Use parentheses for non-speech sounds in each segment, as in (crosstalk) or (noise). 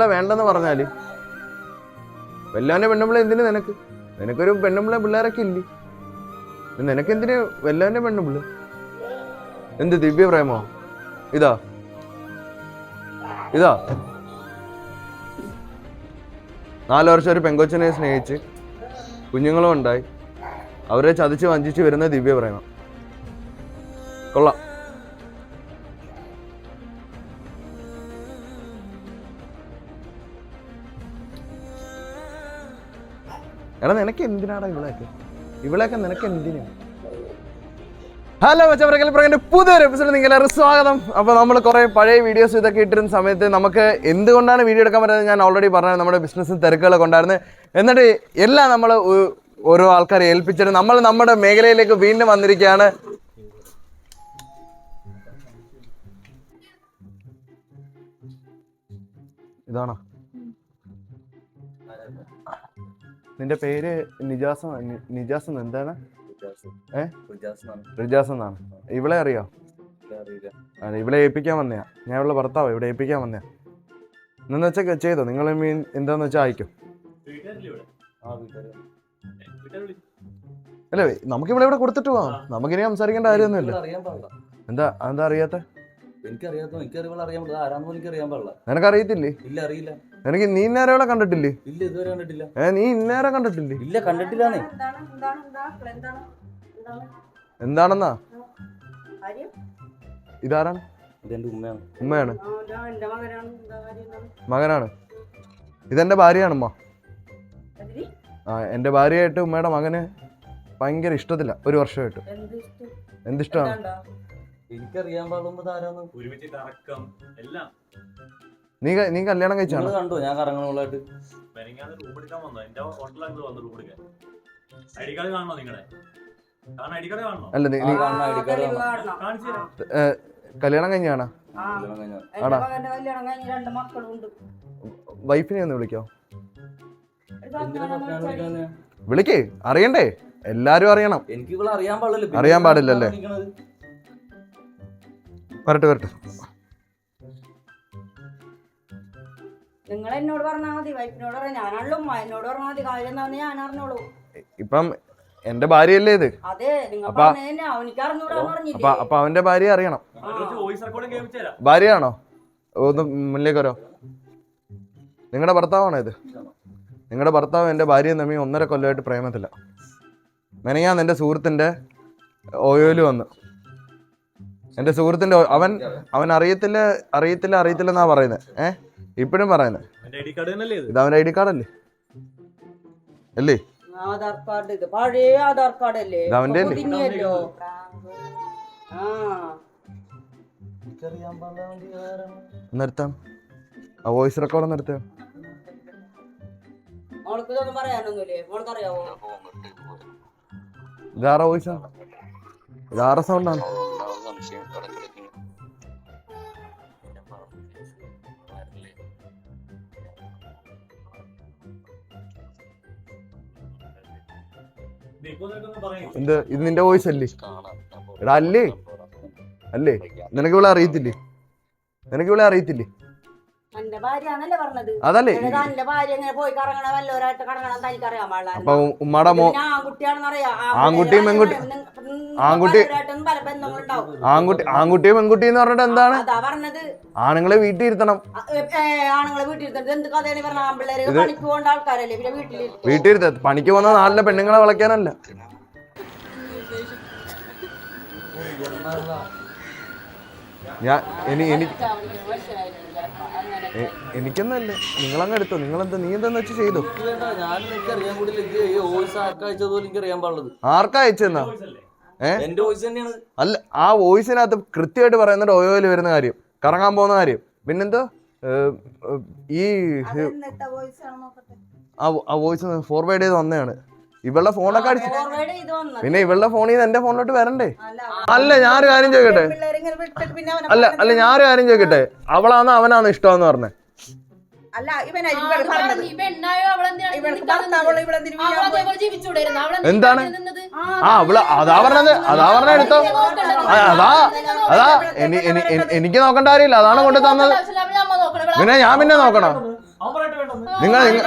ഇവിടെ വേണ്ടെന്ന് പറഞ്ഞാൽ? വല്ലാന്റെ പെണ്ണുമ്പിള എന്തിനു നിനക്ക്? നിനക്കൊരു പെണ്ണുമ്പിള പിള്ളേരൊക്കെ ഇല്ലേ? നിനക്ക് നിനക്കെന്തിനു വല്ലാന്റെ പെണ്ണുമ്പിള? എന്ത് ദിവ്യ പ്രേമോ ഇതാ. ഇതാ. നാല് വർഷം ഒരു പെങ്കൊച്ചനെ സ്നേഹിച്ച് കുഞ്ഞുങ്ങളും ഉണ്ടായി. അവരെ ചതിച്ച് വഞ്ചിച്ച് വരുന്ന ദിവ്യ പ്രേമം കൊള്ളാം. എടാ നിനക്ക് എന്തിനാടാ ഇവളൊക്കെ ഇവളൊക്കെ നിനക്ക് എന്തിനാ? ഹലോ മച്ചവരക്കൽ പ്രകന്റെ പുതിയൊരു എപ്പിസോഡ് നിങ്ങൾ സ്വാഗതം. അപ്പോൾ നമ്മൾ കുറേ പഴയ വീഡിയോസ് ഇതൊക്കെ ഇട്ടിരുന്ന സമയത്ത് നമുക്ക് എന്തുകൊണ്ടാണ് വീഡിയോ എടുക്കാൻ പറ്റുന്നത് ഞാൻ ഓൾറെഡി പറഞ്ഞത് നമ്മുടെ ബിസിനസ് തിരക്കുകളൊക്കെ ഉണ്ടായിരുന്നു എന്നിട്ട് എല്ലാം നമ്മൾ ഓരോ ആൾക്കാരെ ഏൽപ്പിച്ചിട്ട് നമ്മൾ നമ്മുടെ മേഖലയിലേക്ക് വീണ്ടും വന്നിരിക്കുകയാണ്. ഇതാണോ? നിന്റെ പേര് നിജാസ് നിജാസ് എന്താണ്? റിജാസ് എന്നാണ്. ഇവിടെ അറിയോ? അതെ ഇവിടെ ഏൽപ്പിക്കാൻ വന്നയാ. ഞാൻ ഇവിടെ ഭർത്താവ് ഇവിടെ ഏൽപ്പിക്കാൻ വന്നയാ. എന്നു വെച്ചാൽ ചെയ്തോ? നിങ്ങൾ മീൻ എന്താന്ന് വെച്ചാൽ അയക്കും? അല്ല നമുക്ക് ഇവിടെ ഇവിടെ കൊടുത്തിട്ട് പോവാം. നമുക്കിനി സംസാരിക്കേണ്ട കാര്യമൊന്നുമില്ല. എന്താ എന്താ അറിയാത്ത? എനിക്കറിയാത്ത എനിക്കറിയാൻ പാടില്ല. നിനക്കറിയത്തില്ലേ? ഇല്ല അറിയില്ല. എനിക്ക് നീ ഇന്നേരം ഇവിടെ കണ്ടിട്ടില്ലേ? ഇല്ല ഇതുവരെ കണ്ടിട്ടില്ല. ഏ നീ ഇന്നേരം കണ്ടിട്ടില്ലേ? ഇല്ല കണ്ടിട്ടില്ലാന്നേ. എന്താണ് എന്താണ് എന്താണ് എന്താണ് എന്താണ് എന്താണെന്നാ? ഇതാരാണ്? ഇതെന്റെ ഉമ്മയാണ്. ഉമ്മയാണ്. മകനാണ്. എന്താ കാര്യം? മകനാണ്. ഇതെന്റെ ഭാര്യയാണ് ഉമ്മ. ആ എന്റെ ഭാര്യയായിട്ട് ഉമ്മയുടെ മകന് ഭയങ്കര ഇഷ്ടത്തില്ല ഒരു വർഷമായിട്ട്. എന്ത് ഇഷ്ടം? എന്തിഷ്ടമാണ്? എനിക്കറിയാൻ പാടുമ്പോ ആരാന്ന് ഒരുമിച്ച് എല്ലാം. നീ നീ കല്യാണം കഴിച്ചാണ്? കണ്ടോ? ഞാൻ കറങ്ങണോളായിട്ട് അല്ല നീ കല്യാണം കഴിഞ്ഞാണ്? ആ, കല്യാണം കഴിഞ്ഞാ. എന്റെ ആടാ. കല്യാണം കഴിഞ്ഞ് രണ്ട് മക്കളുണ്ട്. വൈഫിനെ ഒന്ന് വിളിക്കോ? വിളിക്കേ. അറിയണ്ടേ? എല്ലാരും അറിയണം. എനിക്ക് അറിയാൻ പാടില്ല അറിയാൻ പാടില്ലല്ലേ? വരട്ടെ വരട്ടെ. നിങ്ങൾ എന്നോട് പറഞ്ഞാൽ മതി വൈഫിനോട് പറയാം ഞാനാണല്ലോ ഉമ്മ എന്നോട് പറഞ്ഞാൽ മതി. കാര്യം എന്താണെന്ന് ഞാൻ അറിഞ്ഞോളൂ. ഇപ്പം എന്റെ ഭാര്യയല്ലേ ഇത്? അതെ നിങ്ങൾ അപ്പ- പറഞ്ഞതന്നെ അവനിക്ക് അറിഞ്ഞൂടാന്ന് അപ്പൊ പറഞ്ഞില്ലേ? അപ്പൊ അവന്റെ ഭാര്യ അറിയണം. വോയിസ് റെക്കോർഡിംഗ് കേൾപ്പിച്ചു തരാം. ഭാര്യയാണോ? ഒന്ന് മുന്നിലേക്ക് വരോ. നിങ്ങളുടെ ഭർത്താവാണോ ഇത്? നിങ്ങളുടെ ഭർത്താവ് എന്റെ ഭാര്യയും തമ്മിൽ ഒന്നര കൊല്ലമായിട്ട് പ്രേമത്തില്ല മെനയാന്ന് എന്റെ സുഹൃത്തിന്റെ ഓയോയിൽ വന്ന്. എന്റെ സുഹൃത്തിന്റെ അവൻ അവൻ അറിയത്തില്ല അറിയത്തില്ല അറിയത്തില്ലെന്നാ പറയുന്നത് ഏ? ഇപ്പോഴും പറയുന്നത് ഇത്? അവന്റെ ഐ ഡി കാർഡ് അല്ലേ? ആധാർ കാർഡ് ഇത്. പഴയ ആധാർ കാർഡ് അല്ലേ ഇത് അവന്റെ അല്ലേ? ആ. നിർത്താം. ആ വോയിസ് റെക്കോർഡ് നിർത്താം. ഇതൊന്നും പറയാനൊന്നുമില്ലേ? ഇതാറ വോയിസാ? ഇതാറ സൗണ്ടാണ് നീ എന്ത്? ഇത് നിന്റെ വോയിസ് അല്ലേ? എടാ അല്ലേ? അല്ലേ? നിനക്ക് ഇവിടെ അറിയത്തില്ലേ? നിനക്ക് ഇവിടെ അറിയത്തില്ലേ? അതല്ലേ. അപ്പൊ ഉമ്മയുടെ മോ ആൺകുട്ടിയും പെൺകുട്ടി- ആൺകുട്ടി- ആൺകുട്ടി ആൺകുട്ടിയും പെൺകുട്ടി എന്ന് പറഞ്ഞിട്ട് എന്താണ്? ആണുങ്ങളെ വീട്ടിൽ ഇരുത്തണം വീട്ടിൽ ഇരുത്ത പണിക്ക് വന്ന നാട്ടിലെ പെണ്ണുങ്ങളെ വളയ്ക്കാനല്ല. ഞാൻ ഇനി എനിക്ക് എനിക്കൊന്നല്ലേ? നിങ്ങളങ്ങ് എടുത്തോ. നിങ്ങളെന്താ നീ എന്താന്ന് വെച്ച് ചെയ്തു? ആർക്കാ അയച്ചെന്നാ? വോയിസ് അല്ലേ ആ വോയിസിനകത്ത് കൃത്യമായിട്ട് പറയുന്നുണ്ട് ഓയോയിൽ വരുന്ന കാര്യം. കറങ്ങാൻ പോകുന്ന കാര്യം. പിന്നെന്തോ? ഈ ആ ആ വോയിസ് ഫോർവേഡ് ചെയ്ത് വന്നതാണ്. ഇവളുടെ ഫോണൊക്കെ അടിച്ച് പിന്നെ ഇവളുടെ ഫോണിൽ നിന്ന് എന്റെ ഫോണിലോട്ട് വരണ്ടേ? അല്ല അല്ല ഞാനൊരു കാര്യം ചോദിക്കട്ടെ? അല്ല അല്ല ഞാനൊരു കാര്യം ചോദിക്കട്ടെ? അവളാണോ അവനാണോ ഇഷ്ടമെന്ന് പറഞ്ഞേ? എന്താണ്? ആ അവൾ അതാ പറഞ്ഞത് അതാ പറഞ്ഞ എടുത്തോ. ആ, അതാ അതാ എനി- എനി- എനി- എനിക്ക് നോക്കേണ്ട കാര്യമില്ല. അതാണ് കൊണ്ട് തന്നത്. പിന്നെ ഞാൻ പിന്നെ നോക്കണം? വേണ്ടെന്ന് നിങ്ങൾ നിങ്ങൾ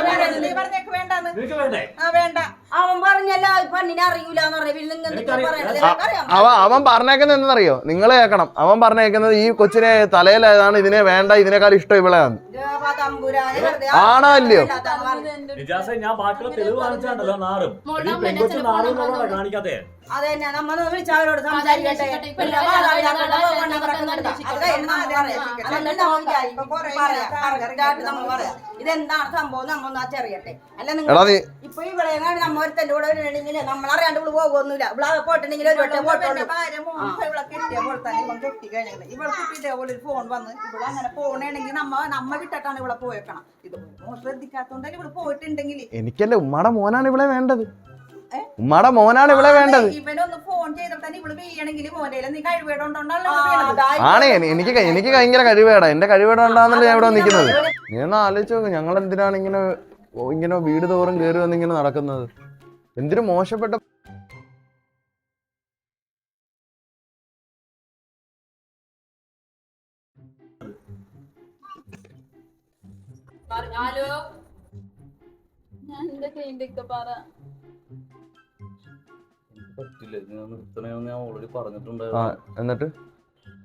അവൻ പറഞ്ഞല്ല ഈ അറിയൂല എന്ന് പറഞ്ഞു പിന്നെ നിങ്ങൾ. പറയണത് അവ അവൻ പറഞ്ഞേക്കുന്നത് എന്തെന്നറിയോ നിങ്ങൾ കേൾക്കണം അവൻ പറഞ്ഞേക്കുന്നത് ഈ കൊച്ചിനെ തലയിലേതാണ് ഇതിനെ വേണ്ട ഇതിനേക്കാൾ ഇഷ്ടം ഇവിടെ ദേവാ തമ്പുരാനെ വെറുതെ ആണോ അല്ലയോ? നിജാസെ ഞാൻ ബാക്കിയുള്ള തെളിവ് കാണിച്ചാണ്ടല്ലോ നാറും മോളുടെ ഈ അമ്മേനെ പെങ്കൊച്ചു ചിലപ്പോൾ നാറും കൊണ്ടുവന്നു. എന്നുള്ളതാ കാണിക്കാത്തെ അത് തന്നെ നമ്മൾ വിളിച്ചവരോട് സംസാരിക്കട്ടെ പിന്നെ മാതാപിതാക്കളുടെ കിടക്കുന്നുണ്ട്. അത് കഴിഞ്ഞ് പറയാം. പറയാം. പറയാം. പറയാം. ഇതെന്താണ് സംഭവം നമ്മൊന്ന് അറിയട്ടെ. അല്ല നിങ്ങൾ ഇപ്പൊ ഇവിടെ നമ്മ ഒരുത്തന്റെ കൂടെ വരണമെങ്കിൽ നമ്മളറിയാണ്ട് ഇവിടെ പോകുന്നില്ല ഇവിടെ പോയിട്ടുണ്ടെങ്കിൽ ഒരു വട്ടം ഇവളുടെ പോട്ടുള്ളൂ. ഇവളെ കെട്ടിയ പോലെ തന്നെ ഇവൻ കെട്ടി കഴിഞ്ഞത് ഇവൾക്ക് ഇതേപോലെ ഒരു ഫോൺ വന്ന് ഇവിടെ അങ്ങനെ പോണേണെങ്കിൽ നമ്മ നമ്മ വിട്ടിട്ടാണ് ഇവിടെ പോയേക്കണം. ഇത് ശ്രദ്ധിക്കാത്തോണ്ടല്ലേ ഇവിടെ പോയിട്ടുണ്ടെങ്കിൽ എനിക്കല്ല ഉമ്മാടെ മോനാണ് ഇവിടെ വേണ്ടത്? ഉമ്മാടെ മോനാണ് ഇവിടെ വേണ്ടത്. ഇവനൊന്ന് ഫോൺ ചെയ്തിട്ട് ഇവൾ ആണ് എനി- എനിക്ക് എനിക്ക് ഭയങ്കര കഴിവേടാ. എന്റെ കഴിവേട ഉണ്ടാകുന്നല്ലേ ഞാൻ ഇവിടെ നിൽക്കുന്നത് നീ ഒന്ന് ആലോചിച്ച് നോക്ക് ഞങ്ങൾ എന്തിനാണ് ഇങ്ങനെ ഓ, ഇങ്ങനെ വീട് തോറും കയറി വന്നിങ്ങനെ നടക്കുന്നത്? എന്തിനു മോശപ്പെട്ട ഹലോ ഞാൻ എന്താ ചെയ്യണ്ടിക്ക പറ. പറ്റില്ല. ഞാൻ നിർത്തണമെന്ന് ഞാൻ ഓൾറെഡി ആ പറഞ്ഞിട്ടുണ്ടായിരുന്നു എന്നിട്ട്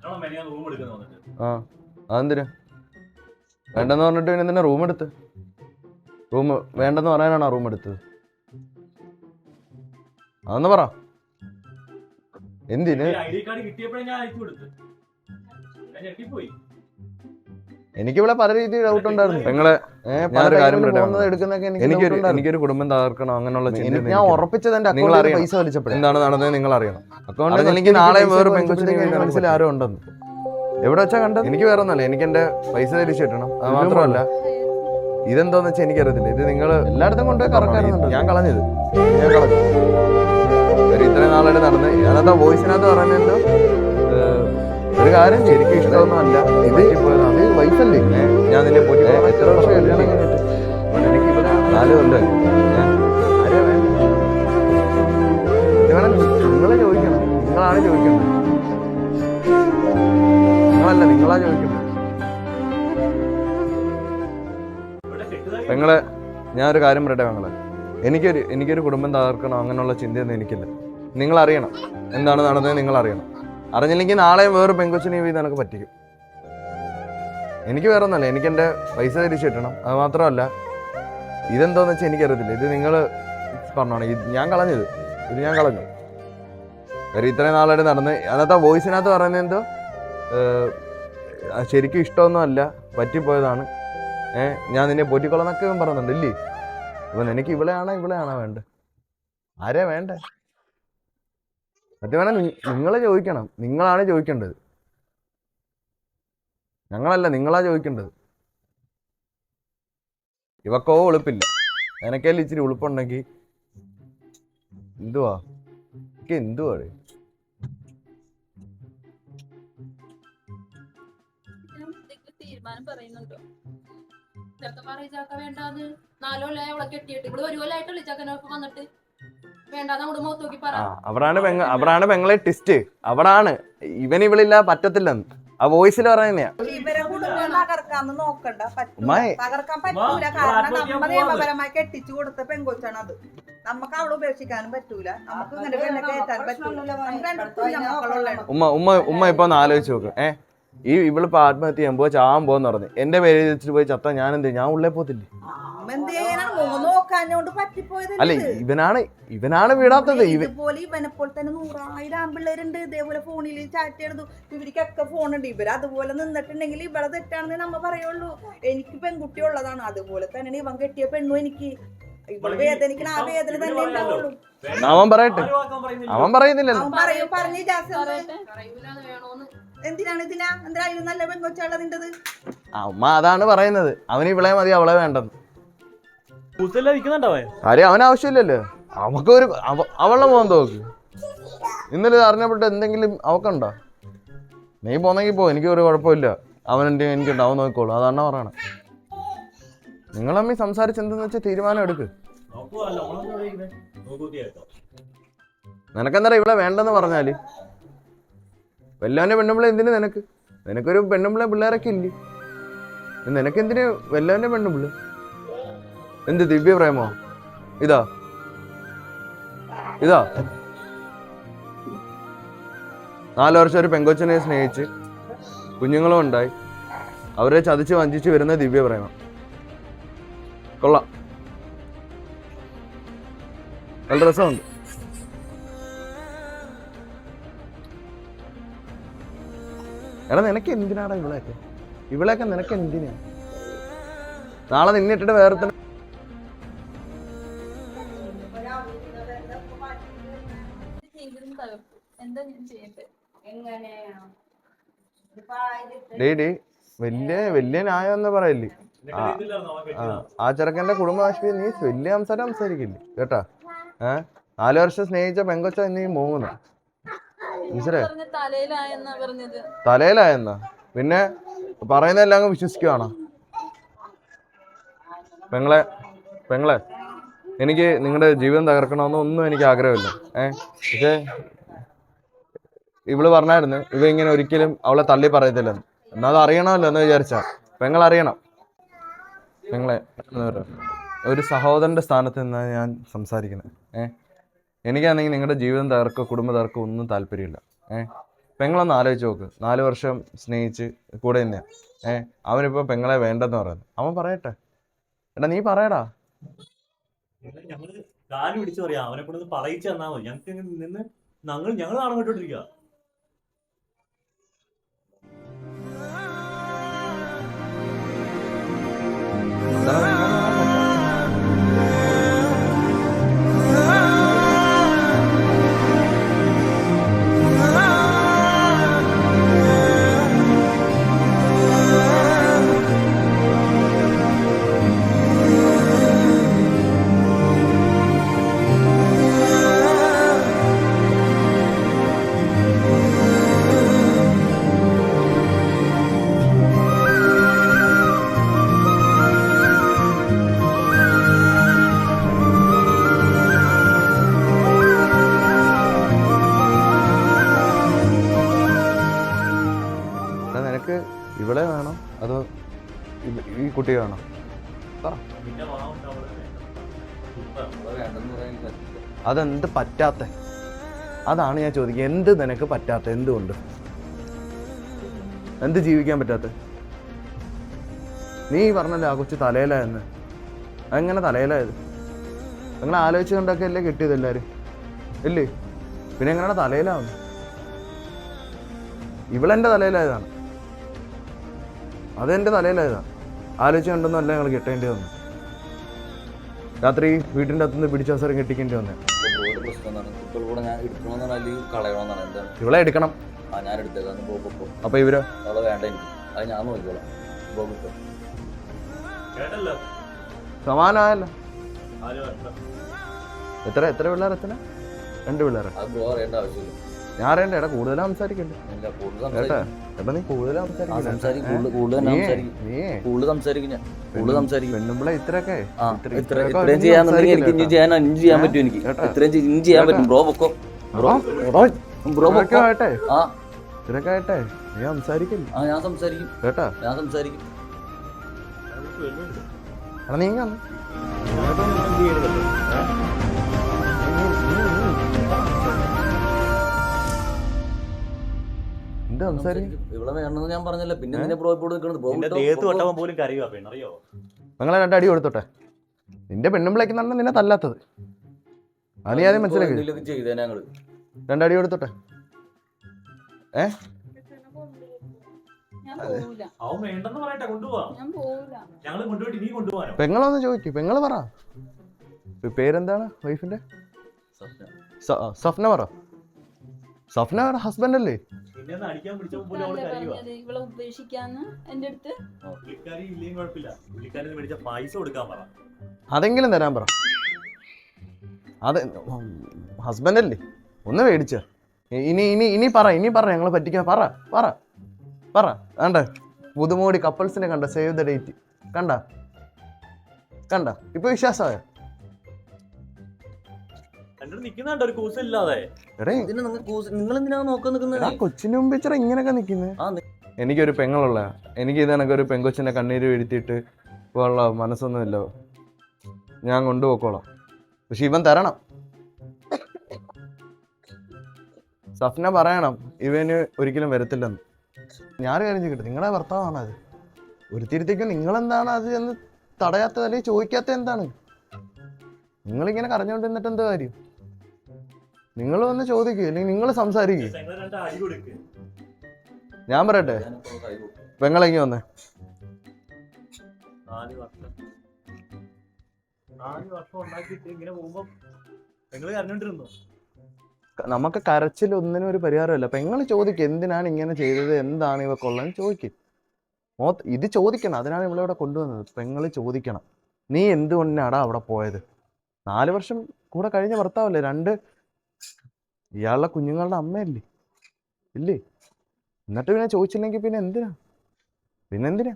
ഞങ്ങളെ മെനിയാൻ റൂം എടുക്കാൻ വന്നിട്ട്. ആ അതെന്തിനാ? വേണ്ടെന്ന് പറഞ്ഞിട്ട് പിന്നെ എന്തിനാ റൂം എടുത്ത്? റൂം വേണ്ടെന്ന് പറയാനാണോ റൂം എടുത്തത്? അതൊന്ന് പറ. എന്തിന്? ഐ ഡി കാർഡ് കിട്ടിയപ്പോഴേ ഞാൻ അയച്ചു കൊടുത്തു ഞാൻ ഞെട്ടിപ്പോയി. എനിക്ക് ഇവിടെ പല രീതിയിൽ ഡൗട്ട് ഉണ്ടായിരുന്നു. നിങ്ങളെ ഞാനൊരു കാര്യം എനിക്ക് എനിക്കൊരു കുടുംബം തകർക്കണം അങ്ങനെയുള്ള ചിന്ത ഞാൻ ഉറപ്പിച്ചത് എന്റെ അക്കൗണ്ടിൽ പൈസ വലിച്ചപ്പോഴും. എന്താണ് നടന്നത് നിങ്ങൾ അറിയണം. അതുകൊണ്ട് എനിക്ക് നാളെ വേറെ പെൺകുട്ടി മനസ്സിൽ ആരും ഉണ്ടെന്ന്. എവിടെ വെച്ചാ കണ്ടത്? എനിക്ക് വേറെ ഒന്നല്ല എനിക്ക് എന്റെ പൈസ തിരിച്ചു കിട്ടണം. അത് മാത്രമല്ല ഇതെന്താന്ന് വെച്ചാൽ എനിക്കറിയത്തില്ല. ഇത് നിങ്ങൾ എല്ലായിടത്തും കൊണ്ടുപോയി കറക്കാറുണ്ട് ഞാൻ കളഞ്ഞത് ഞാൻ കളഞ്ഞു. ഇത്രയും നാളായിട്ട് നടന്ന് അന്നത്തെ വോയിസിനകത്ത് പറയുന്നത് ഒരു കാര്യം ശരിക്കും ഇഷ്ടമൊന്നും അല്ല ഇത് അത് അല്ലേ ഞാൻ നിന്നെ പോറ്റി എത്ര വർഷം എനിക്ക് ഇവിടെ നാല് കൊല്ലം? ആരെയാ വേണ്ടത്? ഇത് വേണം നിങ്ങളെ ചോദിക്കണം. നിങ്ങളാണ് ചോദിക്കേണ്ടത് നിങ്ങളല്ല നിങ്ങളാ ചോദിക്കേണ്ടത് നിങ്ങളെ ഞാനൊരു കാര്യം പറയട്ടെ നിങ്ങളെ എനിക്കൊരു എനിക്കൊരു കുടുംബം തകർക്കണം? അങ്ങനെയുള്ള ചിന്തയൊന്നും എനിക്കില്ല. നിങ്ങൾ അറിയണം എന്താണ് നടന്നത് നിങ്ങൾ അറിയണം അറിഞ്ഞില്ലെങ്കിൽ നാളെയും വേറെ പെങ്കൊച്ചിനെ ഇത് നിനക്ക് പറ്റിക്കും. എനിക്ക് വേറെ ഒന്നല്ല എനിക്ക് എന്റെ പൈസ തിരിച്ചു കിട്ടണം. അത് മാത്രമല്ല ഇതെന്തോന്ന് വെച്ചാൽ എനിക്കറിയത്തില്ല. ഇത് നിങ്ങൾ പറഞ്ഞോണം. ഇത് ഞാൻ കളഞ്ഞത്. ഇത് ഞാൻ കളഞ്ഞു. കാര്യം ഇത്രയും നാളായിട്ട് നടന്ന് അന്നത്തെ വോയിസിനകത്ത് പറയുന്നത് എന്തോ? ശരിക്കും ഇഷ്ടമൊന്നും അല്ല പറ്റിപ്പോയതാണ്. ഏഹ് ഞാൻ നിന്നെ പൊറ്റിക്കൊള്ളന്നൊക്കെ ഞാൻ പറയുന്നുണ്ട് ഇല്ലേ? അപ്പൊ നിനക്ക് ഇവിടെയാണോ ഇവിടെയാണോ വേണ്ടത്? ആരെയാ വേണ്ടേ? സത്യം പറഞ്ഞാൽ നിങ്ങൾ ചോദിക്കണം. നിങ്ങളാണ് ചോദിക്കേണ്ടത്. ഞങ്ങളല്ല നിങ്ങളാ ചോദിക്കേണ്ടത്. ഇവക്കോ ഉളുപ്പില്ല. എനക്കല്ല ഇച്ചിരി ഉളുപ്പുണ്ടെങ്കിൽ എന്തുവാ? എനിക്ക് എന്തുവാ തീരുമാനം പറയുന്നുണ്ടോ? ഇജാക്ക വേണ്ടാന്ന്. നാലോ അവളെ കെട്ടിയിട്ട്? ഇവിടെ ഒരു വന്നിട്ട്. അവിടാണ് അവിടാണ് പെങ്ങളെ ടിസ്റ്റ് അവിടാണ്. ഇവൻ ഇവളില്ല പറ്റത്തില്ലെന്ന്. ആ വോയിസിൽ പറഞ്ഞാ. നിയമപരമായി കെട്ടിച്ചു കൊടുത്ത പെങ്കൊച്ചാണ് അത്. നമുക്ക് അവളെ ഉപേക്ഷിക്കാനും പറ്റൂല. നമുക്ക് ഇങ്ങനെ പെണ്ണെ കയറ്റാൻ പറ്റൂല. ഉമ്മ ഉമ്മ ഉമ്മ ഇപ്പൊ ഒന്ന് ആലോചിച്ച് നോക്ക്. ഏ? ഈ ഇവളിപ്പോ ആത്മഹത്യ ചെയ്യാൻ പോയി ചാവാൻ പോന്ന് പറഞ്ഞു. എന്റെ പേര് വെച്ചിട്ട് പോയി ചത്ത ഞാൻ എന്ത് ഞാൻ ഉള്ളേ പോത്തില്ലേ അല്ല ഇവനാണ് ഇവനാണ് വിടാത്തത്. ഇതുപോലെ ഇവനെ പോലെ തന്നെ നൂറായിരം ഇതേപോലെ ഫോണിൽ ചാറ്റ് ചെയ്തു ഇവർക്കൊക്കെ ഫോണുണ്ട് ഇവർ അതുപോലെ നിന്നിട്ടുണ്ടെങ്കിൽ ഇവളെ തെറ്റാണെന്ന് നമ്മ പറയുള്ളൂ. എനിക്ക് പെൺകുട്ടി ഉള്ളതാണ്. അതുപോലെ തന്നെ ഇവൻ കെട്ടിയ പെണ്ണു എനിക്ക്. ഇവൾ വേദനിക്കണ ആ വേദന തന്നെ ഉണ്ടാവുള്ളൂ. അവൻ പറയട്ടെ. അവൻ പറയുന്നില്ലല്ലോ. അവൻ പറയും പറഞ്ഞു എന്തിനാണ് ഇതിനാ? എന്താ അതിലും നല്ല പെൺകൊച്ചുള്ള നിന്റത് ആ ഉമ്മ അതാണ് പറയുന്നത്. അവന് ഇവളെ മതി അവളെ വേണ്ടെന്ന്. അരെ അവൻ? ആവശ്യമില്ലല്ലോ. അവക്ക് ഒരു അവ- അവളുടെ മോൻ നോക്ക് ഇന്നലെ അറിഞ്ഞപ്പെട്ട് എന്തെങ്കിലും അവക്കുണ്ടോ? നീ പോന്നെങ്കിൽ പോ എനിക്ക് ഒരു കുഴപ്പമില്ല. അവൻ എന്റെ എനിക്കുണ്ട് അവൻ നോക്കിക്കോളൂ. അതാണ് പറയണേ. നിങ്ങൾ തമ്മിൽ സംസാരിച്ച് എന്തെന്ന് വെച്ചാൽ തീരുമാനം എടുക്ക്. നിനക്കെന്താ ഇവിടെ വേണ്ടെന്ന് പറഞ്ഞാൽ. വല്ലാന്റെ പെണ്ണുമ്പിള എന്തിനു നിനക്ക്? നിനക്കൊരു പെണ്ണുമ്പിള പിള്ളേരൊക്കെ ഇല്ലേ? എന്തിനു വല്ലാന്റെ പെണ്ണുമ്പിള എന്ത് ദിവ്യപ്രേമോ? ഇതാ. ഇതാ. നാല് വർഷം ഒരു പെങ്കൊച്ചനെ സ്നേഹിച്ച് കുഞ്ഞുങ്ങളും ഉണ്ടായി. അവരെ ചതിച്ച് വഞ്ചിച്ച് വരുന്ന ദിവ്യ പ്രേമം കൊള്ളാം. നല്ല രസമുണ്ട്. എടാ നിനക്ക് എന്തിനാടാ ഇവളെയൊക്കെ? ഇവളെയൊക്കെ നിനക്ക് എന്തിനാ? നാളെ നിന്നിട്ടിട്ട് വേറെ തന്നെ ഡേ ഡേ വലിയ വലിയ ന്യായം എന്ന് പറയല്ലേ? ആ ചെറുക്കന്റെ ചെറുക്കന്റെ നീ വലിയ സംസാരം സംസാരിക്കില്ലേ? കേട്ടാ? ഏഹ് നാല് വർഷം സ്നേഹിച്ച പെങ്കൊച്ച നീ മൂന്ന് മനസ്സിലായോ തലയിലായെന്ന പിന്നെ പറയുന്നതെല്ലാം അങ്ങ് വിശ്വസിക്കുവാണോ? പെങ്ങളെ പെങ്ങളെ എനിക്ക് നിങ്ങളുടെ ജീവിതം തകർക്കണമെന്ന് ഒന്നും എനിക്ക് ആഗ്രഹമില്ല. ഏ? പക്ഷേ ഇവൾ പറഞ്ഞായിരുന്നു ഇവ ഇങ്ങനെ ഒരിക്കലും അവളെ തള്ളി പറയത്തില്ലെന്ന് എന്നാൽ അത് അറിയണമല്ലോ എന്ന് വിചാരിച്ചാ. പെങ്ങൾ അറിയണം. പെങ്ങളെ ഒരു സഹോദരന്റെ സ്ഥാനത്ത് നിന്നാണ് ഞാൻ സംസാരിക്കുന്നത്. ഏ? എനിക്കാണെങ്കിൽ നിങ്ങളുടെ ജീവിതം തകർക്കോ കുടുംബ തകർക്കോ ഒന്നും താല്പര്യമില്ല. ഏ? പെങ്ങളൊന്ന് ആലോചിച്ച് നോക്ക്. നാല് വർഷം സ്നേഹിച്ച് കൂടെ തന്നെയാ ഏ? അവനിപ്പോ പെങ്ങളെ വേണ്ടെന്ന് പറയുന്നു. അവൻ പറയട്ടെ. എടാ നീ പറയടാ. ഞങ്ങൾ കാൽ പിടിച്ച് പറയാം. അവനെ കൊണ്ട് പറയിച്ചു തന്നാ മതി. ഞങ്ങൾക്ക് ഇങ്ങ് നിന്ന് ഞങ്ങൾ ഞങ്ങൾ അതെന്ത് പറ്റാത്ത അതാണ് ഞാൻ ചോദിക്കുക എന്ത് നിനക്ക് പറ്റാത്ത? എന്തുകൊണ്ട്? എന്ത് ജീവിക്കാൻ പറ്റാത്ത? നീ പറഞ്ഞല്ലോ ആ കൊച്ചു തലയിലായെന്ന് അതെങ്ങനെ തലയിലായത് നിങ്ങൾ ആലോചിച്ച് കണ്ടൊക്കെ അല്ലേ കിട്ടിയത് എല്ലാവരും? ഇല്ലേ? പിന്നെ എങ്ങനെയാണ് തലയിലാവുന്നത് ഇവളെന്റെ തലയിലായതാണ് അതെന്റെ തലയിലായതാണ് ആലോചിച്ച് കണ്ടൊന്നും അല്ല ഞങ്ങൾ കിട്ടേണ്ടി വന്നു രാത്രി വീട്ടിന്റെ അകത്തുനിന്ന് പിടിച്ച അവസരം കെട്ടിക്കേണ്ടി വന്നേ. പ്രശ്നം എന്താണ് ഇപ്പോൾ കൂടെ ഞാൻ എടുക്കണമെന്നാണ് അല്ലെങ്കിൽ കളയണമെന്നാണ്. എന്താണ്? ഇവളെ എടുക്കണം. ആ ഞാൻ എടുത്തേക്കാം. അപ്പൊ ഇവരോ? അവളെ വേണ്ട എനിക്ക്. അത് ഞാൻ നോക്കിക്കോളാം. സമാനമായല്ലോ. എത്ര എത്ര പിള്ളേർ? എത്ര? രണ്ട് പിള്ളേരെ അത് ബ്രോ അറിയേണ്ട ആവശ്യമില്ല. ഞാൻ അറിയണ്ട എടാ കൂടുതൽ കൂടുതൽ കേട്ടാ എടാ നീ കൂടുതൽ സംസാരിക്കും. സംസാരിക്കും സംസാരിക്കും സംസാരിക്കും. പെണ്ണുമ്പിളെ ഇത്രയൊക്കെ? ഇത്രയും ചെയ്യാന്നുണ്ടെങ്കിൽ എനിക്ക് ഇനി ചെയ്യാൻ ഇനി ചെയ്യാൻ പറ്റും എനിക്ക്. കേട്ടോ? ഇത്രയും ഇനി ചെയ്യാൻ പറ്റും. ബ്രോ പൊക്കോ. ബ്രോ ബ്രോ പൊക്കോ. ആയിട്ടെ ആ. ഇത്രയൊക്കെ ആയിട്ടെ നീ സംസാരിക്കില്ല? ആ ഞാൻ സംസാരിക്കും. കേട്ടാ? ഞാൻ സംസാരിക്കും. എടാ നീ വന്ന്. എന്ത് സംസാരിക്കും. ഇവിടെ വേണമെന്ന് ഞാൻ പറഞ്ഞല്ലോ. പിന്നെ നിന്നെ ബ്രോ ഇപ്പോൾ നിൽക്കുന്നത്. ബ്രോ നിന്റെ ദേഹത്ത് പോലും കരയുവാ പെണ്ണറിയോ നിങ്ങളെ രണ്ട് അടി കൊടുത്തോട്ടെ. നിന്റെ പെണ്ണുമ്പിളേക്ക് തന്നെ നിന്നെ തല്ലാത്തത്. അത് നീ ആദ്യം മനസ്സിലാക്കി ഞങ്ങൾ. രണ്ടടി കൊടുത്തോട്ടെ. ഏ? അവൻ വേണ്ടെന്ന് പറയട്ടെ കൊണ്ടുപോവാ. കൊണ്ടുപോയിട്ട് നീ പെങ്ങളൊന്ന് ചോദിക്കും പെങ്ങൾ പറ. പേരെന്താണ് വൈഫിന്റെ? സ്വപ്ന. സഫ്ന പറ. സഫ്ന ഹസ്ബൻഡ് അല്ലേ? ഇവളെ ഉപേക്ഷിക്കാന്ന് എന്റെ അടുത്ത്. അതെങ്കിലും തരാൻ പറ. അതെ ഹസ്ബൻഡ് അല്ലേ? ഒന്ന് മേടിച്ച. ഇനി ഇനി ഇനി പറ ഇനി പറ ഞങ്ങളെ പറ്റിക്കാൻ പറ പറ പറ. കണ്ട? പുതുമോടി കപ്പിൾസിനെ കണ്ട? സേവ് ദ ഡേറ്റ് കണ്ട? കണ്ട? ഇപ്പൊ വിശ്വാസമായോ? നിക്കുന്നുണ്ട് ഒരു കൂസില്ലാതെ എടേ ഇതിന് നിങ്ങൾ കൂസ്- നിങ്ങൾ എന്തിനാ നോക്കാൻ നിൽക്കുന്നത് എടാ കൊച്ചിന് മുമ്പ് ഇച്ചിരി ഇങ്ങനെയൊക്കെ നിൽക്കുന്നത് ആ, നി- എനിക്കൊരു പെങ്ങളുള്ള എനിക്ക് ഇത് ഒരു പെങ്കൊച്ചിനെ കണ്ണീര് വീഴ്ത്തിയിട്ട് ഉള്ള മനസ്സൊന്നുമില്ല. ഞാൻ കൊണ്ടുപോക്കോളാം പക്ഷെ ഇവൻ തരണം. സഫ്ന പറയണം ഇവന് ഒരിക്കലും വരത്തില്ലെന്ന്. ഞാൻ കാര്യം ചെയ്യട്ടെ നിങ്ങളുടെ ഭർത്താവാണ് അത്? ഒരു നിങ്ങൾ നിങ്ങളെന്താണ് അത് എന്ന് തടയാത്തത് അല്ലെങ്കിൽ ചോദിക്കാത്ത എന്താണ്? നിങ്ങളിങ്ങനെ കരഞ്ഞുകൊണ്ട് നിന്നിട്ട് എന്താ കാര്യം? നിങ്ങൾ വന്ന് ചോദിക്കുക അല്ലെങ്കിൽ നിങ്ങൾ സംസാരിക്കുക ഞാൻ പറയട്ടെ പെങ്ങളെങ്ങി വന്നേ. നമുക്ക് കരച്ചിൽ ഒന്നിനും ഒരു പരിഹാരമല്ല. പെങ്ങൾ ചോദിക്കും എന്തിനാണ് ഇങ്ങനെ ചെയ്തത്? എന്താണ് ഇവക്കുള്ളതെന്ന് ചോദിക്കും. മോ ഇത് ചോദിക്കണം. അതിനാണ് ഇവളിവിടെ കൊണ്ടുവന്നത്. പെങ്ങൾ ചോദിക്കണം. നീ എന്തുകൊണ്ടാടാ അവിടെ പോയത്? നാല് വർഷം കൂടെ കഴിഞ്ഞ ഭർത്താവല്ലേ? രണ്ട് ഇയാളുടെ കുഞ്ഞുങ്ങളുടെ അമ്മയല്ലേ? ഇല്ലേ? എന്നിട്ട് പിന്നെ ചോദിച്ചില്ലെങ്കിൽ പിന്നെ എന്തിനാ? പിന്നെ എന്തിനാ?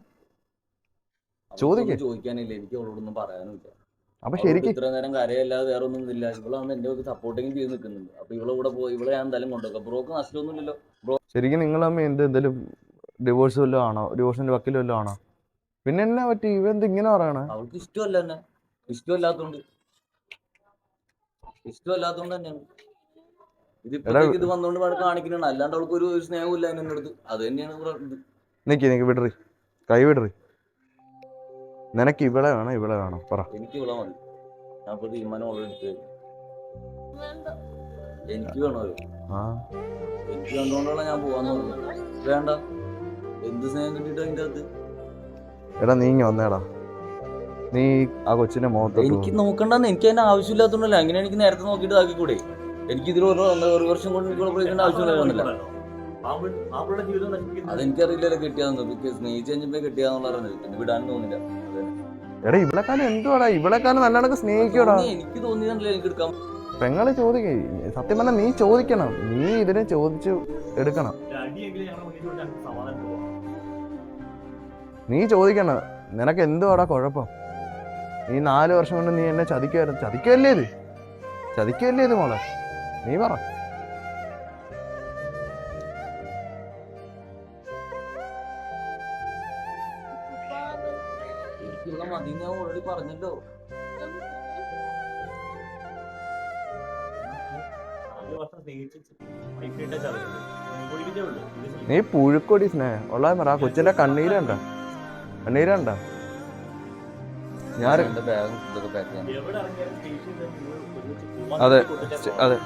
ചോദിക്ക്. ചോദിക്കാനില്ല. എനിക്ക് അവളോടൊന്നും പറയാനുമില്ല. അപ്പൊ ശരിക്കും ഇത്ര നേരം കരയല്ലാതെ വേറെ ഒന്നും ഇല്ല. ഇവളാണ് എന്റെ ഒരു സപ്പോർട്ടിങ് ചെയ്ത് നിൽക്കുന്നുണ്ട് അപ്പൊ ഇവളെ കൂടെ പോയി ഇവളെ ഞാൻ എന്തായാലും കൊണ്ടുപോക്കാം ബ്രോക്ക് നഷ്ടമൊന്നുമില്ലല്ലോ. ശരിക്കും നിങ്ങളമ്മ എന്ത് എന്തെങ്കിലും ഡിവോഴ്സ് വല്ലതും ആണോ? ഡിവോഴ്സിന്റെ വക്കീൽ വല്ലതും ആണോ? പിന്നെ എന്നാ പറ്റി? ഇവ എന്ത് ഇങ്ങനെ പറയണേ? അവൾക്ക് ഇഷ്ടമല്ല എന്നെ. ഇഷ്ടമല്ലാത്തോണ്ട്. ഇഷ്ടമല്ലാത്തോണ്ട് തന്നെയാണ്. ഇത് വന്നോണ്ട് കാണിക്കുന്നതാണ് അല്ലാണ്ട് അവൾക്ക് ഒരു സ്നേഹവും ഇല്ല എന്നെ അടുത്ത് അത് തന്നെയാണ് നിക്ക് നിക്ക് വിടറി. കൈ വിടറി. നിനക്ക് ഇവിടെ വേണം ഇവിടെ വേണം. പറ. എനിക്ക് ഇവിടെ മതി. ഞാൻ ഇപ്പൊ തീരുമാനം അവളെ എടുത്ത് വേണ്ട. എനിക്ക് വേണോ ആ. എനിക്ക് കണ്ടുകൊണ്ടാണ് ഞാൻ പോവാന്ന് പറഞ്ഞത്. വേണ്ട. എന്ത് സ്നേഹം കിട്ടിയിട്ട് അതിന്റെ അകത്ത്? എടാ നീ ഇങ്ങ് വന്നേടാ. നീ ആ കൊച്ചിന്റെ മുഖത്ത് എനിക്ക് നോക്ക്. നോക്കണ്ടെന്ന്. എനിക്ക് അതിന്റെ ആവശ്യമില്ലാത്തോണ്ടല്ല അങ്ങനെ എനിക്ക് നേരത്തെ നോക്കിയിട്ട് ആക്കിക്കൂടെ എനിക്ക് ഇതിൽ ഒരു ഒരു വർഷം കൊണ്ട് എനിക്ക് ഇവിടെ പോയിക്കേണ്ട ആവശ്യമില്ല അതെനിക്കറിയില്ല ജീവിതം അതെനിക്കറിയില്ലല്ലോ കെട്ടിയാന്ന് ബിക്കോസ് സ്നേഹിച്ച് കഴിഞ്ഞപ്പോ കിട്ടിയാന്നുള്ളതാണ് പറഞ്ഞത് പിന്നെ വിടാൻ തോന്നില്ല. എടാ ഇവളെക്കാലം എന്തുവാടാ? ഇവളെക്കാലം നല്ലോണം സ്നേഹിക്കോടാ എനിക്ക് തോന്നിയതല്ലേ എനിക്ക് എടുക്കാൻ. പെങ്ങൾ ചോദിക്കേ. സത്യം പറഞ്ഞാൽ നീ ചോദിക്കണം. നീ ഇതിനെ ചോദിച്ചു എടുക്കണം. നീ ചോദിക്കണം നിനക്ക് എന്തുവാടാ കുഴപ്പം? നീ നാല് വർഷം കൊണ്ട് നീ എന്നെ ചതിക്കുമായിരുന്നു ചതിക്കല്ലേ ഇത്? ചതിക്കല്ലേ ഇത് മോളെ? നീ പറ. പറഞ്ഞല്ലോ. നീ പുഴുക്കൊടി സ്നേഹ. ഉള്ള പറ കൊച്ചിന്റെ കണ്ണീരണ്ട? കണ്ണീരണ്ട? ഞാൻ അതെ, അതെ.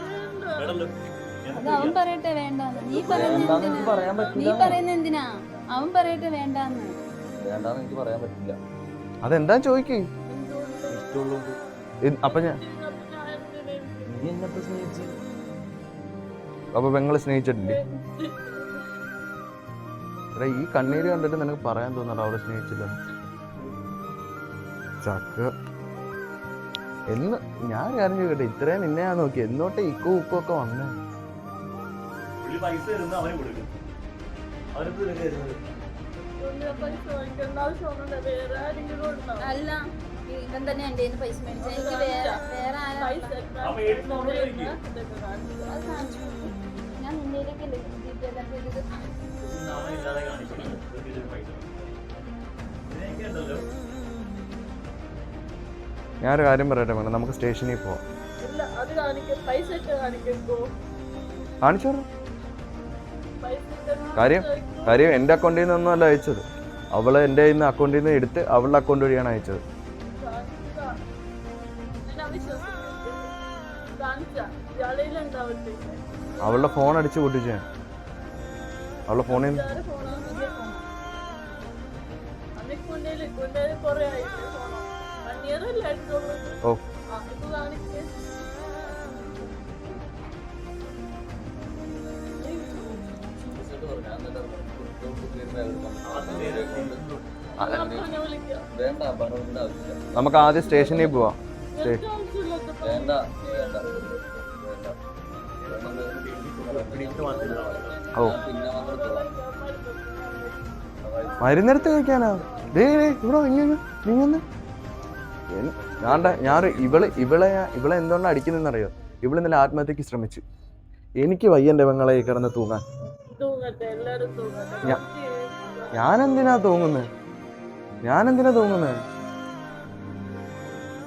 അത് അവൻ പറയട്ടെ വേണ്ടാന്ന്. നീ പറയുന്ന നീ പറയുന്ന എന്തിനാ? അവൻ പറയട്ടെ വേണ്ടാന്ന്. വേണ്ടാന്ന് എനിക്ക് പറയാൻ പറ്റില്ല. അതെന്താ ചോദിക്ക്? അപ്പൊ ഞാൻ അപ്പൊ പെങ്ങളെ സ്നേഹിച്ചിട്ടില്ലേ? എടാ ഈ കണ്ണീര് കണ്ടിട്ട് നിനക്ക് പറയാൻ തോന്നണ്ട അവളെ സ്നേഹിച്ചില്ല ചക്ക. എന്ന് ഞാൻ കാര്യം ചോദിക്കട്ടെ ഇത്രയും നിന്നെ ഞാൻ നോക്കി. എന്നോട്ടെ ഇക്കോ ഉപ്പോ ഒക്കെ വന്നേ. ഞാൻ പൈസ തരുന്നത് അവന് കൊടുക്കും. അവനെന്ത് നിനക്ക് തരുന്നത്. അല്ല ഇവൻ തന്നെ എന്റെ പൈസ മേടിച്ച എനിക്ക് വേറെ വേറെ എടുത്ത് ഞാനൊരു കാര്യം പറയട്ടെ മേഡം നമുക്ക് സ്റ്റേഷനിൽ പോവാം. കാണിച്ചു. കാര്യം കാര്യം എന്റെ അക്കൗണ്ടിൽ നിന്നൊന്നും അല്ല അയച്ചത്. അവൾ എന്റെ ഇന്ന് അക്കൗണ്ടിൽ നിന്ന് എടുത്ത് അവളുടെ അക്കൗണ്ട് വഴിയാണ് അയച്ചത്. അവളുടെ ഫോൺ അടിച്ച് പൊട്ടിച്ചു ഞാൻ. അവളുടെ ഫോണിൽ നിന്ന് ഓ. നമുക്ക് ആദ്യം സ്റ്റേഷനിൽ പോവാം. ഓ. മരുന്നെടുത്ത് കഴിക്കാനാ? ദേ ദേ, ഇവിടെ ഇങ്ങനെ നീങ്ങന്ന് ഞാൻ ഞാൻ ഇവൾ ഇവളെ ഇവളെ എന്തുകൊണ്ടാണ് അടിക്കുന്നതെന്നറിയോ? ഇവൾ ഇന്നലെ ആത്മഹത്യക്ക് ശ്രമിച്ചു. എനിക്ക് വയ്യന്റെ പെങ്ങളെ കിടന്ന് തൂങ്ങാൻ. ഞാനെന്തിനാ ഞാൻ എന്തിനാ തൂങ്ങുന്നത് ഞാൻ എന്തിനാ തൂങ്ങുന്നത്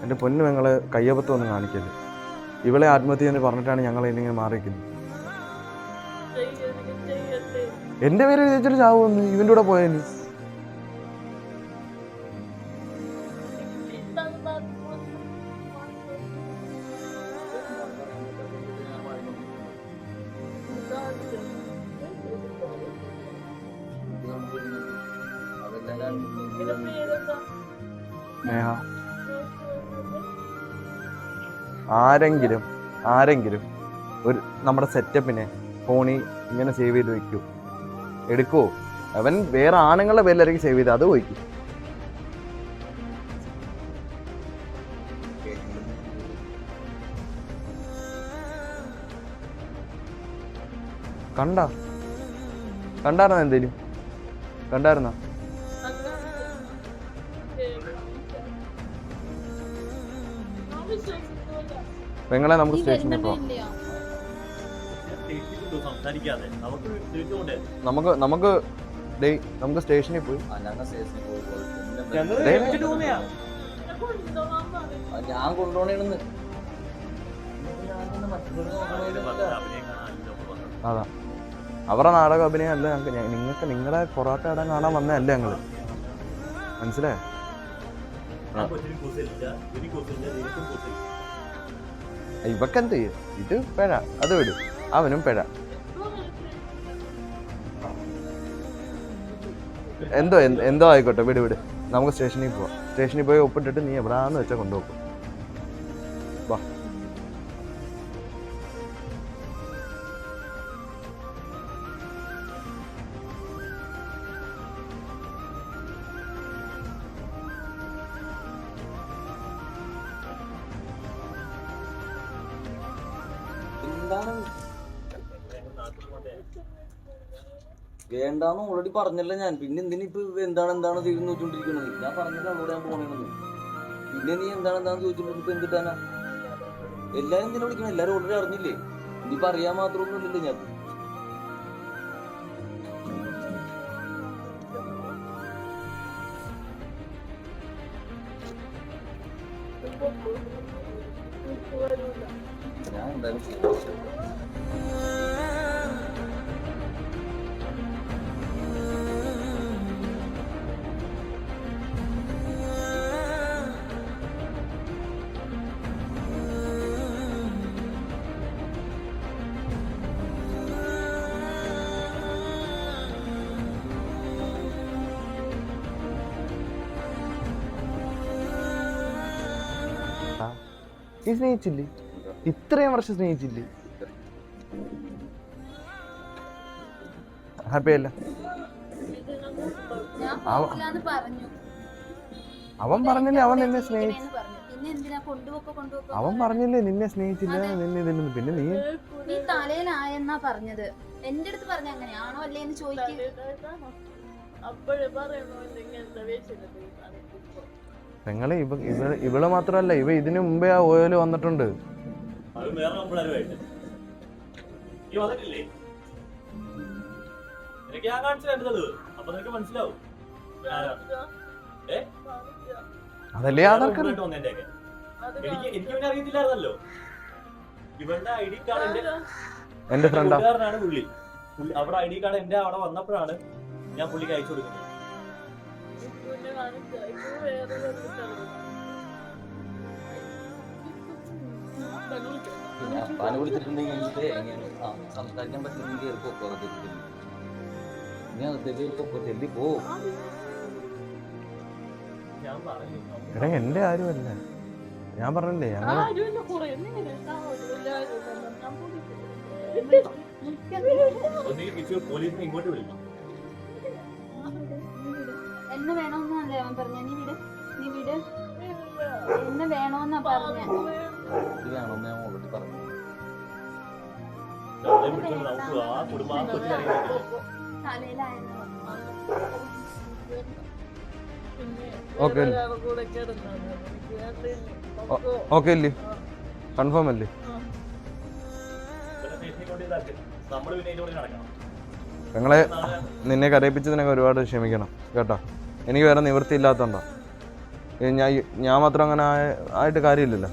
എന്റെ പൊന്നു ഞങ്ങൾ കയ്യബത്തം ഒന്നും കാണിക്കല്ലേ ഇവളെ ആത്മഹത്യ എന്ന് പറഞ്ഞിട്ടാണ് ഞങ്ങൾ ഇങ്ങനെ മാറിയിരിക്കുന്നത്. എന്റെ പേര് ചോദിച്ചിട്ട് ചാവുമെന്ന് ഇവന്റെ കൂടെ പോയതിന് സ്നേഹ. ആരെങ്കിലും ആരെങ്കിലും ഒരു നമ്മുടെ സെറ്റപ്പിനെ ഫോണി ഇങ്ങനെ സേവ് ചെയ്ത് വെക്കൂ. എടുക്കുവോ അവൻ വേറെ ആണുങ്ങളുടെ പേരിലായിരിക്കും സേവ് ചെയ്ത് അത് പോയിക്കും. കണ്ട? കണ്ടായിരുന്നോ എന്തേലും? കണ്ടായിരുന്നോ? പെങ്ങളെ നമുക്ക് സ്റ്റേഷനിൽ പോവാം. നമുക്ക് നമുക്ക് നമുക്ക് ഡേ നമുക്ക് സ്റ്റേഷനിൽ പോയി. ഞങ്ങൾ. ഞങ്ങൾ ഞാൻ കൊണ്ടുപോണേന്ന്. അതാ. അവരുടെ നാടക അഭിനയം അല്ല ഞങ്ങൾക്ക് നിങ്ങൾക്ക് നിങ്ങളെ പൊറാട്ട ഇടാൻ കാണാൻ വന്നതല്ല ഞങ്ങൾ. മനസ്സിലായോ? ഇവക്കെന്ത് ഇത് പെഴ അത് വിടും. അവനും പെഴ എന്തോ എന്തോ ആയിക്കോട്ടെ. വിട് വിട്. നമുക്ക് സ്റ്റേഷനിൽ പോവാം. സ്റ്റേഷനിൽ പോയി ഒപ്പിട്ടിട്ട് നീ എവിടാന്ന് വെച്ചാൽ കൊണ്ടുപോകും വേണ്ടാന്ന് ഓൾറെഡി പറഞ്ഞല്ലോ ഞാൻ. പിന്നെ എന്തിനു ഇപ്പൊ എന്താണ് എന്താണ് തീർന്നു വെച്ചോണ്ടിരിക്കണത് ഞാൻ പറഞ്ഞല്ലോ അവളോട് ഞാൻ പോണേന്ന് പിന്നെ നീ എന്താണ് എന്താണ് ചോദിച്ചപ്പോ ഇപ്പൊ എന്തിട്ടാനാ? എല്ലാരും എന്തിനാ വിളിക്കണം? എല്ലാരും ഓൾറെഡി അറിഞ്ഞില്ലേ? ഇനിയിപ്പൊ അറിയാൻ മാത്രമൊന്നും ഇല്ലല്ലോ ഞാൻ ഞാൻ. നീ സ്നേഹിച്ചില്ലേ ഇത്രയും വർഷം സ്നേഹിച്ചില്ലേ ഹാപ്പി അല്ല? ഞാൻ പറഞ്ഞു. അവൻ പറഞ്ഞില്ലേ അവൻ നിന്നെ സ്നേഹിച്ചു അവൻ പറഞ്ഞില്ലേ നിന്നെ സ്നേഹിച്ചില്ല നിന്നെ പിന്നെ നീ നീ തലയിലായെന്നാ പറഞ്ഞത്. എന്റെ അടുത്ത് പറഞ്ഞ അങ്ങനെയാണോ അല്ലേ എന്ന് ചോദിക്കുക അപ്പോഴേ പറയണോ പെങ്ങളെ ഇവ ഇവ ഇവൾ മാത്രമല്ല ഇവ ഇതിനു മുമ്പേ ആ ഓയിൽ വന്നിട്ടുണ്ട്. അതല്ലേ ആധാർ കാർഡ്? എനിക്ക് എനിക്ക് പിന്നെ അറിയത്തില്ലായിരുന്നല്ലോ. ഇവളുടെ ഐ ഡി കാർഡ് എന്റെ ഫ്രണ്ടാണ് പുള്ളി. പുള്ളി- അവിടെ ഐ ഡി കാർഡ് എന്റെ അവിടെ വന്നപ്പോഴാണ് ഞാൻ പുള്ളിക്ക് അയച്ചു കൊടുക്കുന്നത്. വേറെ പിന്നെ അപ്പാനെ വിളിച്ചിട്ടുണ്ടെങ്കിൽ എനിക്ക് എങ്ങനെ ആ സംസാരിക്കാൻ പറ്റുന്നെങ്കിൽ ഞാൻ അകത്തേക്ക് നീ അകത്തേക്ക് കയറി പൊക്കോ ചെല്ലി പോ എടാ എന്റെ ആരുമല്ല ഞാൻ പറഞ്ഞില്ലേ വിളിക്കും. എന്നെ വേണമെന്നല്ലേ അവൻ പറഞ്ഞ നീ വിട് നീ വിട്. എന്നെ വേണോന്നാ പറഞ്ഞ. ഓക്കേ. അല്ലേ? കൺഫേം അല്ലേ? നാളെ നിന്നെ കരയിപ്പിച്ചതിനൊക്കെ ഒരുപാട് ക്ഷമിക്കണം. കേട്ടോ? എനിക്ക് വേറെ നിവൃത്തി ഇല്ലാത്തതുണ്ടോ ഞാൻ ഞാൻ മാത്രം അങ്ങനെ ആയിട്ട് കാര്യമില്ലല്ലോ.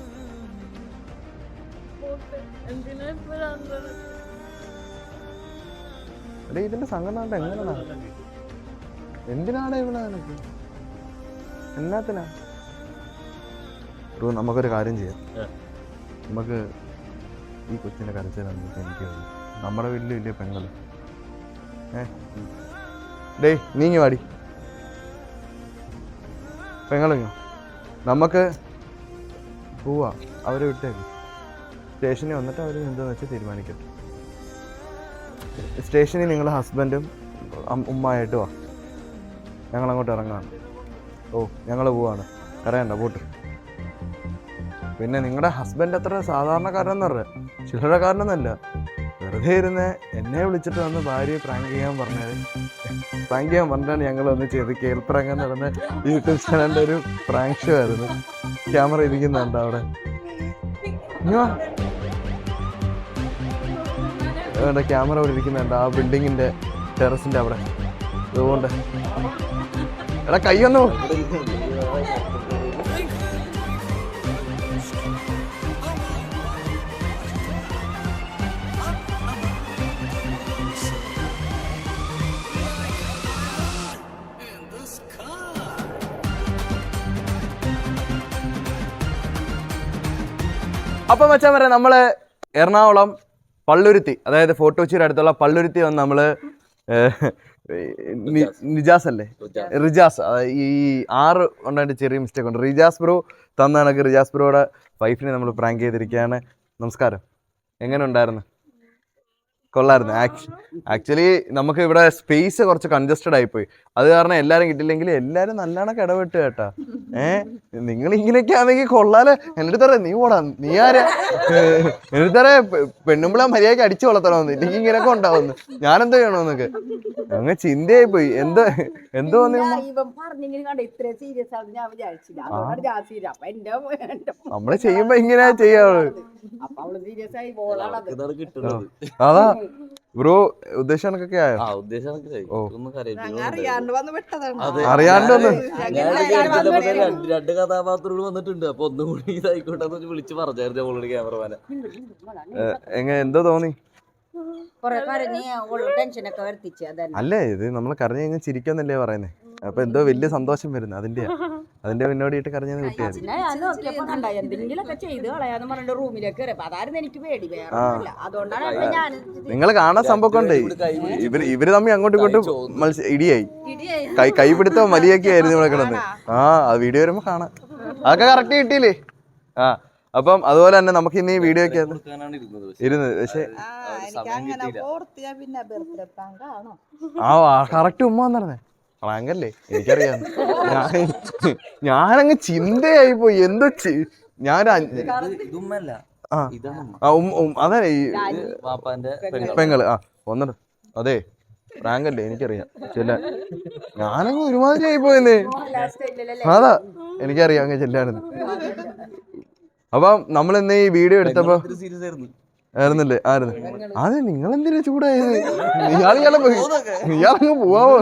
എടേ ഇതിന്റെ സംഘടന എങ്ങനെയാണ് എങ്ങനെയാ? എന്തിനാണ് ഇവിടെ നിനക്ക്? എന്നാത്തിനാ? ബ്രോ നമുക്കൊരു കാര്യം ചെയ്യാം. നമുക്ക് ഈ കൊച്ചിന്റെ കരച്ചിൽ എനിക്ക്. നമ്മുടെ വലിയ വലിയ പെങ്ങൾ. ഏ? ഡേയ് നീങ്ങി വാടി. പെങ്ങളിങ്ങോ നമുക്ക് പോവാ. അവരെ വിട്ടേക്ക്. സ്റ്റേഷനിൽ വന്നിട്ട് അവർ എന്താണെന്ന് വെച്ചാൽ തീരുമാനിക്കട്ടെ സ്റ്റേഷനിൽ നിങ്ങൾ ഹസ്ബൻഡും ഉമ്മയായിട്ട് വാ. ഞങ്ങളങ്ങോട്ട് ഇറങ്ങാണ്. ഓ ഞങ്ങൾ പോവാണ്. കരയണ്ട പോട്ട്. പിന്നെ നിങ്ങളുടെ ഹസ്ബൻഡ് അത്ര സാധാരണക്കാരനെന്ന് പറഞ്ഞ ചില്ലറക്കാരനൊന്നല്ല. വെറുതെ ഇരുന്ന് എന്നെ വിളിച്ചിട്ട് വന്ന് ഭാര്യയെ പ്രാങ്ക് ചെയ്യാൻ പറഞ്ഞത് പ്രാങ്ക് ചെയ്യാൻ പറഞ്ഞാണ് ഞങ്ങൾ ഒന്ന് ചെയ്ത് കേൾപ്രാങ്ക് നടന്ന യൂട്യൂബ് ചാനലിന്റെ ഒരു പ്രാങ്ക് ഷോ ആയിരുന്നു. ക്യാമറ ഇരിക്കുന്നുണ്ട് അവിടെ. അതുകൊണ്ട് ക്യാമറ അവിടെ ഇരിക്കുന്നുണ്ട് ആ ബിൽഡിങ്ങിന്റെ ടെറസിന്റെ അവിടെ. അതുകൊണ്ട് എടാ കൈയൊന്നു അപ്പം മച്ചാൻ പറയാം നമ്മൾ എറണാകുളം പള്ളുരുത്തി അതായത് ഫോട്ടോച്ചിയുടെ അടുത്തുള്ള പള്ളുരുത്തി വന്ന് നമ്മൾ നിജാസ് അല്ലേ റിജാസ്. ഈ ആറ് ഉണ്ടായിട്ട് ചെറിയ മിസ്റ്റേക്ക് ഉണ്ട്. റിജാസ് ബ്രോ തന്ന കണക്ക് റിജാസ് ബ്രോയുടെ വൈഫിനെ നമ്മൾ പ്രാങ്ക് ചെയ്തിരിക്കുകയാണ്. നമസ്കാരം. എങ്ങനെ ഉണ്ടായിരുന്നു? കൊള്ളായിരുന്നു. ആക്ച്വലി നമുക്ക് ഇവിടെ സ്പേസ് കുറച്ച് കൺജസ്റ്റഡ് ആയിപ്പോയി. അത് കാരണം എല്ലാവരും കിട്ടില്ലെങ്കിൽ എല്ലാവരും നല്ലോണം ഇടപെട്ട് കേട്ടാ. ഏ? നിങ്ങൾ ഇങ്ങനെയൊക്കെ ആണെങ്കിൽ കൊള്ളാലെ. എന്നിട്ട് തറേ നീ ഓടാ. നീ ആരാ? എന്നിട്ട് തറേ പെണ്ണുമ്പിള മര്യാദയ്ക്ക് അടിച്ചു വളർത്തണമെന്ന് ഇല്ലെങ്കിൽ ഇങ്ങനെയൊക്കെ ഉണ്ടാവുന്നു. ഞാനെന്താ ചെയ്യണമെന്നൊക്കെ അങ്ങ് ചിന്തയായി പോയി എന്താ എന്തോ നമ്മൾ ചെയ്യുമ്പോ ഇങ്ങനെ ചെയ്യാറ്. അതാ. ബ്രോ ഉദ്ദേശം കണക്കൊക്കെ ആയോ? അറിയാണ്ട് വന്ന് രണ്ട് കഥാപാത്രങ്ങൾ വന്നിട്ടുണ്ട്. അപ്പൊ ഒന്നും കൂടി ഇതായിക്കോട്ടെ വിളിച്ച് പറഞ്ഞായിരുന്നു നമ്മളോട് ക്യാമറമാനെ. എങ്ങനെ എന്തോ തോന്നി? അല്ലേ ഇത് നമ്മൾ കരഞ്ഞു കഴിഞ്ഞാൽ ചിരിക്കാന്നല്ലേ പറയുന്നേ? അപ്പൊ എന്തോ വലിയ സന്തോഷം വരുന്നു (laughs) അതിന്റെ അതിന്റെ മുന്നോടിയിട്ട് കരഞ്ഞത് പിന്നെ ഞാൻ നോക്കിയപ്പോ കണ്ട എന്തെങ്കിലുമൊക്കെ ചെയ്ത് കളയാന്ന് പറഞ്ഞിട്ട് റൂമിലേക്ക് കയറി അപ്പൊ അതായിരുന്നു എനിക്ക് പേടി വേറെ ഒന്നുമില്ല. അതുകൊണ്ടാണ് ഞാൻ നിങ്ങൾ കാണാൻ സംഭവം ഇവർ ഇവർ തമ്മിൽ അങ്ങോട്ടും ഇങ്ങോട്ടും മത്സ്യ ഇടിയായി. കൈ കൈപിടുത്തോ മലിയൊക്കെ ആയിരുന്നു ഇവിടെ കിടന്ന്. ആ അത് വീഡിയോ വരുമ്പോ കാണാം. അതൊക്കെ കറക്റ്റ് കിട്ടിയില്ലേ? ആ അപ്പം അതുപോലെ തന്നെ നമുക്ക് ഇന്ന് ഈ വീഡിയോ ഒക്കെ ഇരുന്നത് പക്ഷെ. ആ കറക്റ്റ് ഉമ്മ വന്നിരുന്നേ റാങ്കല്ലേ എനിക്കറിയാം. ഞാൻ ഞാനങ്ങ് ചിന്തയായി പോയി. എന്തോ ഞാൻ അതെ. പെങ്ങൾ. ആ ഒന്നു അതെ റാങ്കല്ലേ എനിക്കറിയാം. ചെല്ല ഞാനങ്ങ് ഒരുമാതിരി ആയി പോയെന്നേ. അതാ എനിക്കറിയാം അങ്ങ് ചെല്ലാണെന്ന് അപ്പം നമ്മൾ ഈ വീഡിയോ എടുത്തപ്പോ സീരിയസ് ആയിരുന്നു. ആയിരുന്നല്ലേ? ആയിരുന്നു. അതെ നിങ്ങൾ എന്തിനാ ചൂടായത് ഇയാൾ ഇയാളെ പോവാമോ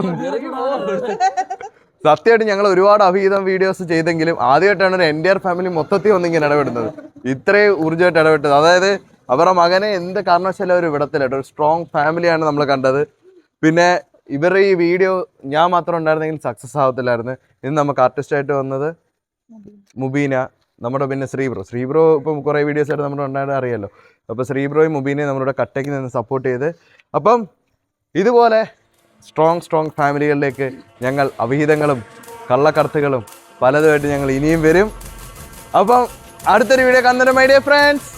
സത്യമായിട്ട് ഞങ്ങൾ ഒരുപാട് അഭിഹിതം വീഡിയോസ് ചെയ്തെങ്കിലും ആദ്യമായിട്ടാണ് ഒരു എന്റെ ഫാമിലി മൊത്തത്തിൽ ഒന്നിങ്ങനെ ഇടപെടുന്നത്. ഇത്രയും ഊർജമായിട്ട് ഇടപെട്ടത്. അതായത് അവരുടെ മകനെ എന്ത് കാരണവശാലും അവർ വിടത്തില്ല. ഒരു സ്ട്രോങ് ഫാമിലിയാണ് നമ്മൾ കണ്ടത്. പിന്നെ ഇവരുടെ ഈ വീഡിയോ ഞാൻ മാത്രം ഉണ്ടായിരുന്നെങ്കിൽ സക്സസ് ആവത്തില്ലായിരുന്നു. ഇന്ന് നമുക്ക് ആർട്ടിസ്റ്റായിട്ട് വന്നത് മുബീന. നമ്മുടെ പിന്നെ ശ്രീബ്രോ. ശ്രീബ്രോ ഇപ്പം കുറേ വീഡിയോസ് ആയിട്ട് നമ്മുടെ ഉണ്ടായിട്ട് അറിയാലോ. അപ്പോൾ ശ്രീബ്രോയും മുബീനെ നമ്മളുടെ കട്ടയ്ക്ക് നിന്ന് സപ്പോർട്ട് ചെയ്ത്. അപ്പം ഇതുപോലെ സ്ട്രോങ് സ്ട്രോങ് ഫാമിലികളിലേക്ക് ഞങ്ങൾ അവിഹിതങ്ങളും കള്ളക്കടത്തുകളും പലതുമായിട്ട് ഞങ്ങൾ ഇനിയും വരും. അപ്പം അടുത്തൊരു വീഡിയോ കാണുന്നതിന് my dear friends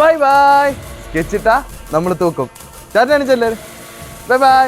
bye bye കെച്ചിട്ടാ നമ്മൾ തൂക്കും. ചേട്ടനാണ് ചാറ്റാണിച്ചല്ലേ ബൈ ബൈ